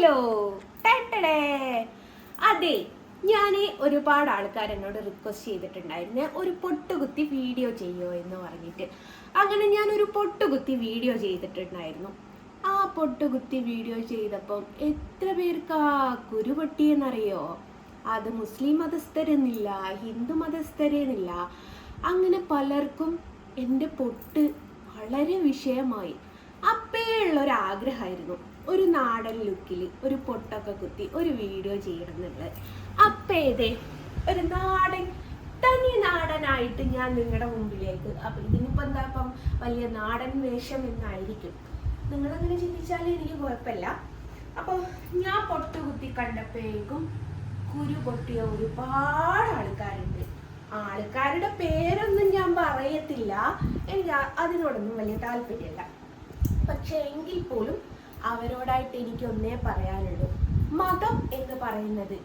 Hello അതെ ഞാൻ ഒരുപാട് ആൾക്കാർ എന്നോട് റിക്വസ്റ്റ് ചെയ്തിട്ടുണ്ടായിരുന്നു ഒരു പൊട്ടുകുത്തി വീഡിയോ ചെയ്യോ എന്ന് പറഞ്ഞിട്ട്. അങ്ങനെ ഞാൻ ഒരു പൊട്ടുകുത്തി വീഡിയോ ചെയ്തിട്ടുണ്ടായിരുന്നു. ആ പൊട്ടുകുത്തി വീഡിയോ ചെയ്തപ്പം എത്ര പേർക്കാ കുരു പൊട്ടിയെന്നറിയോ? അത് മുസ്ലിം മതസ്ഥരെന്നില്ല ഹിന്ദു മതസ്ഥരെന്നില്ല. അങ്ങനെ പലർക്കും എന്റെ പൊട്ട് വളരെ വിഷയമായി. അപ്പേയുള്ള ഒരു നാടൻ ലുക്കിൽ ഒരു പൊട്ടൊക്കെ കുത്തി ഒരു വീഡിയോ ചെയ്യണം എന്നുള്ളത് അപ്പേതേ ഒരു നാടൻ തനി നാടനായിട്ട് ഞാൻ നിങ്ങളുടെ മുമ്പിലേക്ക് അപ്പം ഇതിനിപ്പോൾ എന്താ ഇപ്പം വലിയ നാടൻ വേഷം എന്നായിരിക്കും. നിങ്ങളങ്ങനെ ചിന്തിച്ചാൽ എനിക്ക് കുഴപ്പമില്ല. അപ്പോൾ ഞാൻ പൊട്ടുകുത്തി കണ്ടപ്പോഴേക്കും കുരു പൊട്ടിയ ഒരുപാട് ആൾക്കാരുണ്ട്. ആൾക്കാരുടെ പേരൊന്നും ഞാൻ പറയത്തില്ല. എനിക്ക് അതിനോടൊന്നും വലിയ താല്പര്യമില്ല. പക്ഷേ എങ്കിൽ പോലും അവരോടായിട്ട് എനിക്ക് ഒന്നേ പറയാനുള്ളൂ. മതം എന്ന് പറയുന്നത്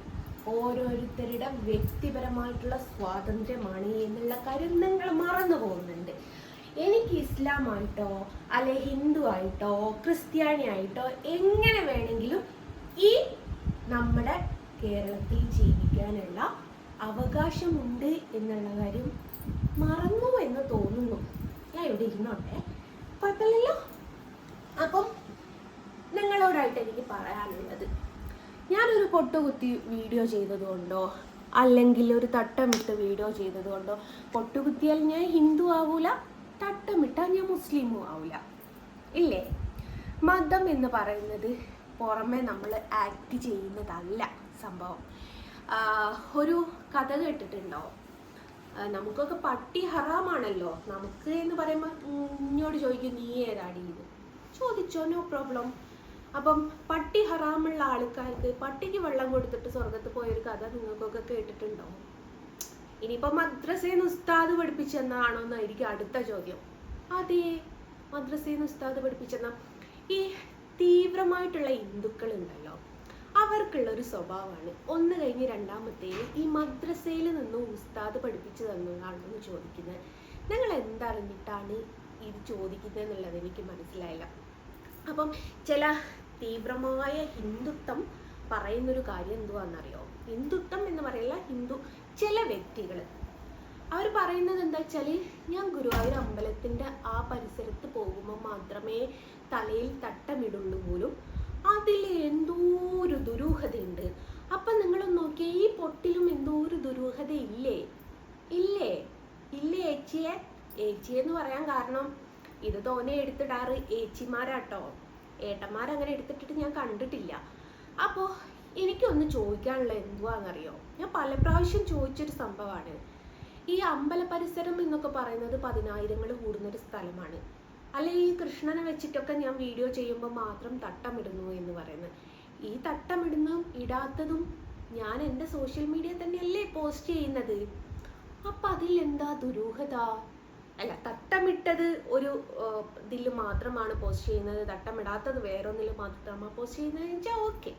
ഓരോരുത്തരുടെ വ്യക്തിപരമായിട്ടുള്ള സ്വാതന്ത്ര്യമാണ് എന്നുള്ള കാര്യം നിങ്ങൾ മറന്നു പോകുന്നുണ്ട്. എനിക്ക് ഇസ്ലാമായിട്ടോ അല്ലെ ഹിന്ദു ആയിട്ടോ ക്രിസ്ത്യാനി ആയിട്ടോ എങ്ങനെ വേണമെങ്കിലും ഈ നമ്മുടെ കേരളത്തിൽ ജീവിക്കാനുള്ള അവകാശമുണ്ട് എന്നുള്ള കാര്യം മറന്നു എന്ന് തോന്നുന്നു. ഞാൻ ഇവിടെ ഇരുന്നോട്ടെ? കുഴപ്പമില്ലല്ലോ? അപ്പം നിങ്ങളോടായിട്ട് എനിക്ക് പറയാനുള്ളത്. ഞാനൊരു പൊട്ടുകുത്തി വീഡിയോ ചെയ്തതുകൊണ്ടോ അല്ലെങ്കിൽ ഒരു തട്ടമിട്ട് വീഡിയോ ചെയ്തതുകൊണ്ടോ പൊട്ടുകുത്തിയാൽ ഞാൻ ഹിന്ദു ആവൂല തട്ടമിട്ടാൽ ഞാൻ മുസ്ലിമും ആവൂല. ഇല്ലേ? മതം എന്ന് പറയുന്നത് പുറമെ നമ്മൾ ആക്ട് ചെയ്യുന്നതല്ല സംഭവം. ഒരു കഥ കേട്ടിട്ടുണ്ടോ? നമുക്കൊക്കെ പട്ടി ഹറാമാണല്ലോ. നമുക്ക് എന്ന് പറയുമ്പോൾ ഇങ്ങോട്ട് ചോദിക്കും നീ ഏതാടി? ചോദിച്ചോ നോ പ്രോബ്ലം അപ്പം പട്ടി ഹറാമുള്ള ആൾക്കാർക്ക് പട്ടിക്ക് വെള്ളം കൊടുത്തിട്ട് സ്വർഗത്ത് പോയൊരു കഥ നിങ്ങൾക്കൊക്കെ കേട്ടിട്ടുണ്ടോ? ഇനിയിപ്പോ മദ്രസയിൽ ഉസ്താദ് പഠിപ്പിച്ചെന്നാണോ എന്നായിരിക്കും അടുത്ത ചോദ്യം. അതേ മദ്രസയിൽ ഉസ്താദ് പഠിപ്പിച്ചെന്ന. ഈ തീവ്രമായിട്ടുള്ള ഹിന്ദുക്കൾ ഉണ്ടല്ലോ അവർക്കുള്ള ഒരു സ്വഭാവമാണ് ഒന്ന് കഴിഞ്ഞ് രണ്ടാമത്തേന് ഈ മദ്രസയിൽ നിന്നും ഉസ്താദ് പഠിപ്പിച്ചു തന്നതാണെന്ന് ചോദിക്കുന്നത്. നിങ്ങൾ എന്തറിഞ്ഞിട്ടാണ് ഇത് ചോദിക്കുന്നത് എന്നുള്ളത് എനിക്ക് മനസ്സിലായില്ല. അപ്പം ചില തീവ്രമായ ഹിന്ദുത്വം പറയുന്നൊരു കാര്യം എന്തുവാണെന്നറിയോ ഹിന്ദുത്വം എന്ന് പറയില്ല ഹിന്ദു ചില വ്യക്തികൾ അവർ പറയുന്നത് എന്താ വെച്ചാൽ ഞാൻ ഗുരുവായൂർ അമ്പലത്തിന്റെ ആ പരിസരത്ത് പോകുമ്പോൾ മാത്രമേ തലയിൽ തട്ടമിടുള്ളൂ പോലും. അതിൽ എന്തോ ഒരു ദുരൂഹതയുണ്ട്. അപ്പം നിങ്ങൾ നോക്കിയേ ഈ പൊട്ടിലും എന്തോ ഒരു ദുരൂഹത ഇല്ലേ ഇല്ലേ? ഇല്ലേ ഏച്ചിയെ? ഏച്ചിയെന്ന് പറയാൻ കാരണം ഇത് തോനെ എടുത്തിടാറ് ഏച്ചിമാരാട്ടോ. ഏട്ടന്മാരങ്ങനെ എടുത്തിട്ടിട്ട് ഞാൻ കണ്ടിട്ടില്ല. അപ്പോൾ എനിക്കൊന്ന് ചോദിക്കാനുള്ള എന്തുവാണെന്നറിയോ ഞാൻ പല പ്രാവശ്യം ചോദിച്ചൊരു സംഭവമാണ് ഈ അമ്പല പരിസരം എന്നൊക്കെ പറയുന്നത് പതിനായിരങ്ങൾ കൂടുന്നൊരു സ്ഥലമാണ്. അല്ലെ ഈ കൃഷ്ണനെ വെച്ചിട്ടൊക്കെ ഞാൻ വീഡിയോ ചെയ്യുമ്പോൾ മാത്രം തട്ടമിടുന്നു എന്ന് പറയുന്നത്. ഈ തട്ടമിടുന്നതും ഇടാത്തതും ഞാൻ എന്റെ സോഷ്യൽ മീഡിയ തന്നെയല്ലേ പോസ്റ്റ് ചെയ്യുന്നത്? അപ്പം അതിൽ എന്താ ദുരൂഹത? അല്ല തട്ടമിട്ടത് ഒരു ഇതിൽ മാത്രമാണ് പോസ്റ്റ് ചെയ്യുന്നത്. തട്ടമിടാത്തത് വേറൊന്നിൽ മാത്രമാണ് പോസ്റ്റ് ചെയ്യുന്നത് വെച്ചാൽ ഓക്കെ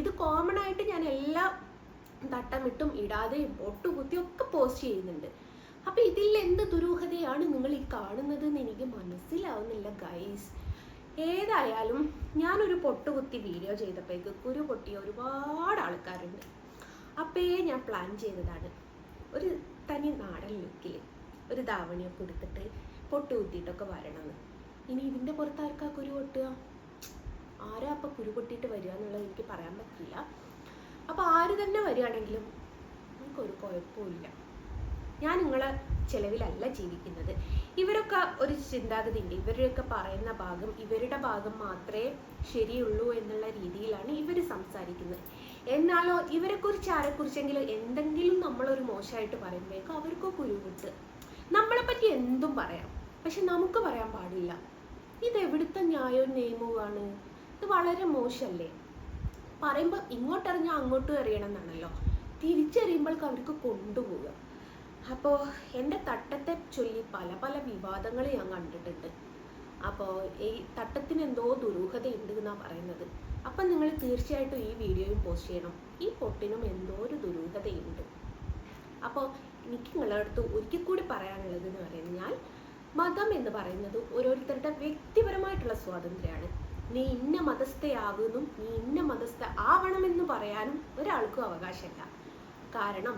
ഇത് കോമൺ ആയിട്ട് ഞാൻ എല്ലാ തട്ടമിട്ടും ഇടാതെയും ഒട്ടുകുത്തിയും ഒക്കെ പോസ്റ്റ് ചെയ്യുന്നുണ്ട്. അപ്പൊ ഇതിൽ എന്ത് ദുരൂഹതയാണ് നിങ്ങൾ ഈ കാണുന്നത് എന്ന് എനിക്ക് മനസ്സിലാവുന്നില്ല ഗൈസ് ഏതായാലും ഞാനൊരു പൊട്ടുകുത്തി വീഡിയോ ചെയ്തപ്പോഴേക്ക് കുരു പൊട്ടിയ ഒരുപാട് ആൾക്കാരുണ്ട്. അപ്പേ ഞാൻ പ്ലാൻ ചെയ്തതാണ്. ഒരു തനി നാടൻ ലുക്കിൽ ഒരു ധാവണിയൊക്കെ എടുത്തിട്ട് പൊട്ട് കുത്തിയിട്ടൊക്കെ വരണമെന്ന് ഇനി ഇതിന്റെ പുറത്ത് ആർക്കാ കുരു പൊട്ടുക? ആരാ അപ്പം കുരു പൊട്ടിയിട്ട് വരിക എന്നുള്ളത് എനിക്ക് പറയാൻ പറ്റില്ല. അപ്പോൾ ആര് തന്നെ വരികയാണെങ്കിലും നമുക്കൊരു കുഴപ്പമില്ല ഞാൻ നിങ്ങളെ ചിലവിലല്ല ജീവിക്കുന്നത്. ഇവരൊക്കെ ഒരു ചിന്താഗതി ഉണ്ട് ഇവരൊക്കെ പറയുന്ന ഭാഗം ഇവരുടെ ഭാഗം മാത്രമേ ശരിയുള്ളൂ എന്നുള്ള രീതിയിലാണ് ഇവർ സംസാരിക്കുന്നത്. എന്നാലോ ഇവരെക്കുറിച്ച് ആരെക്കുറിച്ചെങ്കിലും എന്തെങ്കിലും നമ്മളൊരു മോശമായിട്ട് പറയുമ്പോഴേക്കും അവർക്കൊക്കെ കുരുവിട്ട് നമ്മളെ പറ്റി എന്തും പറയാം. പക്ഷെ നമുക്ക് പറയാൻ പാടില്ല. ഇത് എവിടുത്തെ ന്യായവും നിയമവുമാണ്? ഇത് വളരെ മോശമല്ലേ പറയുമ്പോൾ ഇങ്ങോട്ടെറിഞ്ഞാൽ അങ്ങോട്ടും എറിയണം എന്നാണല്ലോ തിരിച്ചറിയുമ്പോൾക്ക് അവർക്ക് കൊണ്ടുപോവുക. അപ്പോൾ എന്റെ തട്ടത്തെ ചൊല്ലി പല പല വിവാദങ്ങൾ ഞാൻ കണ്ടിട്ടുണ്ട്. അപ്പോൾ ഈ തട്ടത്തിന് എന്തോ ദുരൂഹതയുണ്ട് എന്നാണ് പറയുന്നത്. അപ്പം നിങ്ങൾ തീർച്ചയായിട്ടും ഈ വീഡിയോയും പോസ്റ്റ് ചെയ്യണം. ഈ പൊട്ടിനും എന്തോ ഒരു ദുരൂഹതയുണ്ട്. അപ്പോൾ എനിക്ക് നിങ്ങളുടെ അടുത്ത് ഒരിക്കൽ കൂടി പറയാനുള്ളത് എന്ന് പറഞ്ഞാൽ മതം എന്ന് പറയുന്നത് ഓരോരുത്തരുടെ വ്യക്തിപരമായിട്ടുള്ള സ്വാതന്ത്ര്യമാണ്. നീ ഇന്ന മതസ്ഥയാകുന്നു നീ ഇന്ന മതസ്ഥ ആവണമെന്ന് പറയാനും ഒരാൾക്കും അവകാശമില്ല. കാരണം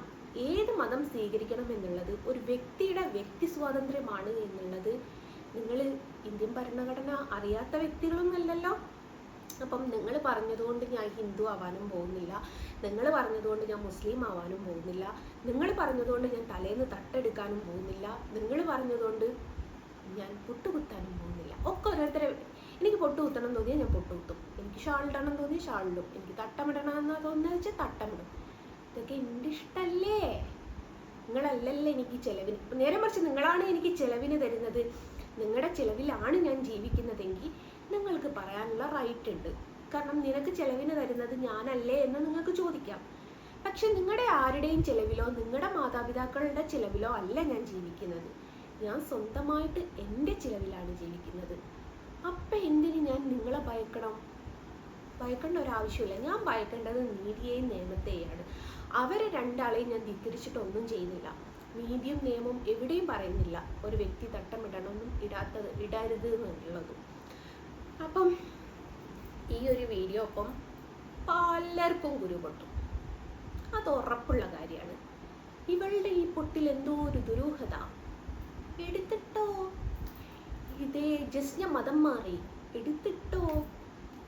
ഏത് മതം സ്വീകരിക്കണം എന്നുള്ളത് ഒരു വ്യക്തിയുടെ വ്യക്തി സ്വാതന്ത്ര്യമാണ് എന്നുള്ളത് നിങ്ങൾ ഇന്ത്യൻ ഭരണഘടന അറിയാത്ത വ്യക്തികളൊന്നുമല്ലല്ലോ അപ്പം നിങ്ങൾ പറഞ്ഞതുകൊണ്ട് ഞാൻ ഹിന്ദു ആവാനും പോകുന്നില്ല. നിങ്ങൾ പറഞ്ഞതുകൊണ്ട് ഞാൻ മുസ്ലിം ആവാനും പോകുന്നില്ല. നിങ്ങൾ പറഞ്ഞതുകൊണ്ട് ഞാൻ തലേന്ന് തട്ടെടുക്കാനും പോകുന്നില്ല. നിങ്ങൾ പറഞ്ഞതുകൊണ്ട് ഞാൻ പൊട്ടുകുത്താനും പോകുന്നില്ല. ഒക്കെ ഓരോരുത്തരെ എനിക്ക് പൊട്ടുകുത്തണം തോന്നിയാൽ ഞാൻ പൊട്ടുകുത്തും. എനിക്ക് ഷാളിടണം തോന്നിയാൽ ഷാളിടും എനിക്ക് തട്ടമിടണം എന്ന് തോന്നുന്നത് വെച്ചാൽ തട്ടമിടും. ഇതൊക്കെ എന്റെ ഇഷ്ടമല്ലേ? നിങ്ങളല്ലല്ലേ എനിക്ക് ചിലവിന്. നേരെ മറിച്ച് നിങ്ങളാണ് എനിക്ക് ചിലവിന് തരുന്നത്. നിങ്ങളുടെ ചിലവിലാണ് ഞാൻ ജീവിക്കുന്നതെങ്കിൽ നിങ്ങൾക്ക് പറയാനുള്ള റൈറ്റ് ഉണ്ട്. കാരണം നിനക്ക് ചെലവിന് തരുന്നത് ഞാനല്ലേ എന്ന് നിങ്ങൾക്ക് ചോദിക്കാം. പക്ഷെ നിങ്ങളുടെ ആരുടെയും ചെലവിലോ നിങ്ങളുടെ മാതാപിതാക്കളുടെ ചെലവിലോ അല്ല ഞാൻ ജീവിക്കുന്നത്. ഞാൻ സ്വന്തമായിട്ട് എന്റെ ചിലവിലാണ് ജീവിക്കുന്നത്. അപ്പം എന്തിന് ഞാൻ നിങ്ങളെ ഭയക്കണം? ഭയക്കേണ്ട ഒരാവശ്യമില്ല ഞാൻ ഭയക്കേണ്ടത് നീതിയെയും നിയമത്തെയാണ്. അവരെ രണ്ടാളെയും ഞാൻ ധിക്കരിച്ചിട്ടൊന്നും ചെയ്യുന്നില്ല. നീതിയും നിയമവും എവിടെയും പറയുന്നില്ല. ഒരു വ്യക്തി തട്ടമിടണമെന്നും ഇടാത്തത് ഇടരുത് എന്നുള്ളതും. അപ്പം ഈ ഒരു വീഡിയോ ഒപ്പം പലർക്കും കുരു പൊട്ടും അത് ഉറപ്പുള്ള കാര്യമാണ്. ഇവളുടെ ഈ പൊട്ടിൽ എന്തോ ഒരു ദുരൂഹത. എടുത്തിട്ടോ? ഇതേ ജസ്ന മതം മാറി. എടുത്തിട്ടോ?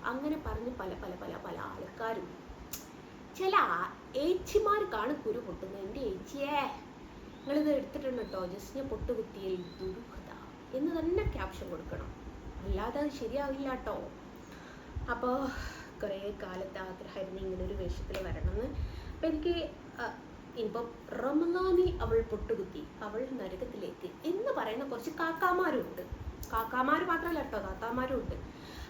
അങ്ങനെ പറഞ്ഞ് പല പല പല പല ആൾക്കാരും. ചില ഏച്ചിമാർക്കാണ് കുരു പൊട്ടുന്നത്. എന്റെ ഏച്ചിയേ നിങ്ങളിത് എടുത്തിട്ടുണ്ട്? കേട്ടോ ജസ്ന പൊട്ടുകുത്തിയിൽ ദുരൂഹത. എന്ന് തന്നെ ക്യാപ്ഷൻ കൊടുക്കണം. അല്ലാതെ അത് ശരിയാവില്ല കേട്ടോ അപ്പോൾ കുറേ കാലത്തെ ആഗ്രഹമായിരുന്നു ഇങ്ങനെ ഒരു വേഷത്തിൽ വരണമെന്ന്. അപ്പം എനിക്ക് ഇനിയിപ്പം റമദാനിൽ അവൾ പൊട്ടുകുത്തി അവൾ നരകത്തിലേക്ക് എന്ന് പറയുന്ന കുറച്ച് കാക്കാമാരും ഉണ്ട് കാക്കാമാർ മാത്രമല്ല കേട്ടോ താത്താമാരും ഉണ്ട്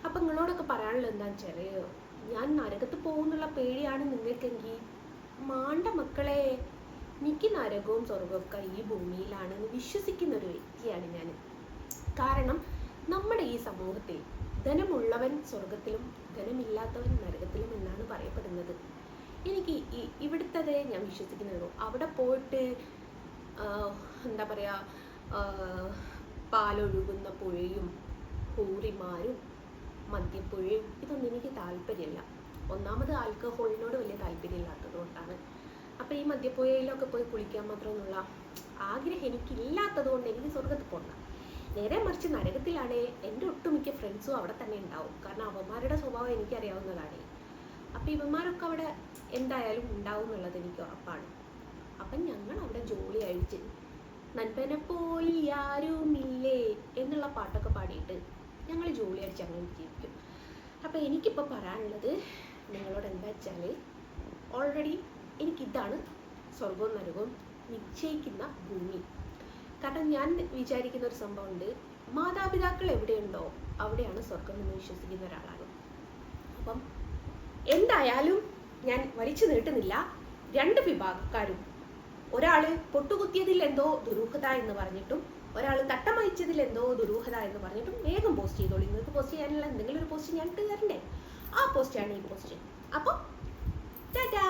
അപ്പം നിങ്ങളോടൊക്കെ പറയാനുള്ളത് എന്താണെന്ന് വെച്ചാൽ ഞാൻ നരകത്ത് പോകുന്നുള്ള പേടിയാണ് നിങ്ങൾക്കെങ്കിൽ മാണ്ട മക്കളെ എനിക്ക് നരകവും സ്വർഗവും ഒക്കെ ഈ ഭൂമിയിലാണെന്ന് വിശ്വസിക്കുന്ന ഒരു വ്യക്തിയാണ് ഞാൻ കാരണം നമ്മുടെ ഈ സമൂഹത്തിൽ ധനമുള്ളവൻ സ്വർഗത്തിലും ധനമില്ലാത്തവൻ നരകത്തിലും എന്നാണ് പറയപ്പെടുന്നത്. എനിക്ക് ഈ ഇവിടുത്തതേ ഞാൻ വിശ്വസിക്കുന്നുള്ളൂ. അവിടെ പോയിട്ട് എന്താ പറയുക പാലൊഴുകുന്ന പുഴയും പൂറിമാരും മദ്യപ്പുഴയും ഇതൊന്നും എനിക്ക് താല്പര്യമില്ല. ഒന്നാമത് ആൽക്കഹോളിനോട് വലിയ താല്പര്യമില്ലാത്തത് കൊണ്ടാണ്. അപ്പോൾ ഈ മദ്യപ്പുഴയിലൊക്കെ പോയി കുളിക്കാൻ മാത്രമെന്നുള്ള ആഗ്രഹം എനിക്കില്ലാത്തത് കൊണ്ട് എനിക്ക് സ്വർഗത്തിൽ പോകണ്ട നേരെ മറിച്ച് നരകത്തിലാണ് എന്റെ ഒട്ടുമിക്ക ഫ്രണ്ട്സും അവിടെ തന്നെ ഉണ്ടാവും. കാരണം അവന്മാരുടെ സ്വഭാവം എനിക്കറിയാവുന്നതാണ്. അപ്പം ഇവന്മാരൊക്കെ അവിടെ എന്തായാലും ഉണ്ടാവും എന്നുള്ളത് എനിക്ക് ഉറപ്പാണ്. അപ്പം ഞങ്ങൾ അവിടെ ജോലി അഴിച്ച് നൻപനെ പോയി ആരുമില്ലേ എന്നുള്ള പാട്ടൊക്കെ പാടിയിട്ട് ഞങ്ങൾ ജോലി അടിച്ച് അങ്ങനെ ജീവിക്കും. അപ്പം എനിക്കിപ്പോൾ പറയാനുള്ളത് നിങ്ങളോട് എന്താ വെച്ചാൽ ഓൾറെഡി എനിക്കിതാണ് സ്വർഗവും നരകവും നിശ്ചയിക്കുന്ന ഭൂമി. കാരണം ഞാൻ വിചാരിക്കുന്ന ഒരു സംഭവമുണ്ട്. മാതാപിതാക്കൾ എവിടെയുണ്ടോ അവിടെയാണ് സ്വർഗം എന്ന് വിശ്വസിക്കുന്ന ഒരാളാണ്. അപ്പം എന്തായാലും ഞാൻ വലിച്ചു നീട്ടുന്നില്ല. രണ്ട് വിഭാഗക്കാരും. ഒരാൾ പൊട്ടുകുത്തിയതിൽ എന്തോ ദുരൂഹത എന്ന് പറഞ്ഞിട്ടും ഒരാൾ തട്ടമയച്ചതിൽ എന്തോ ദുരൂഹത എന്ന് പറഞ്ഞിട്ടും വേഗം പോസ്റ്റ് ചെയ്തോളൂ. നിങ്ങൾക്ക് പോസ്റ്റ് ചെയ്യാനുള്ള എന്തെങ്കിലും ഒരു പോസ്റ്റ് ഞാൻ ഇട്ട് തരണ്ടേ? ആ പോസ്റ്റാണ് ഈ പോസ്റ്റ്. അപ്പോൾ ടാറ്റാ